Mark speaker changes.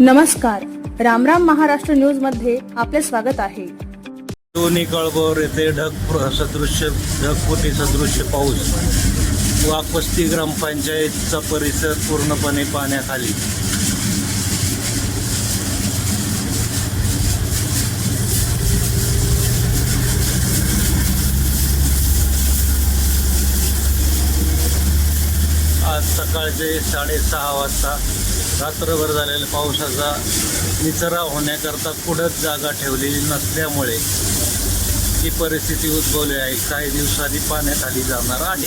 Speaker 1: नमस्कार. रामराम महाराष्ट्र न्यूजमध्ये आपले स्वागत आहे.
Speaker 2: दोन्ही कळबोर येथे ढग सदृश्य ढगफुटी सदृश्य पाऊस. वापस्ती ग्रामपंचायतचा परिसर पूर्णपणे पाण्याखाली. आज सकाळचे साडेसहा वाजता रात्रभर झालेल्या पावसाचा निचरा होण्याकरता कुठंच जागा ठेवलेली नसल्यामुळे ही परिस्थिती उद्भवली आहे. काही दिवसांनी पाण्याखाली जाणार आहे.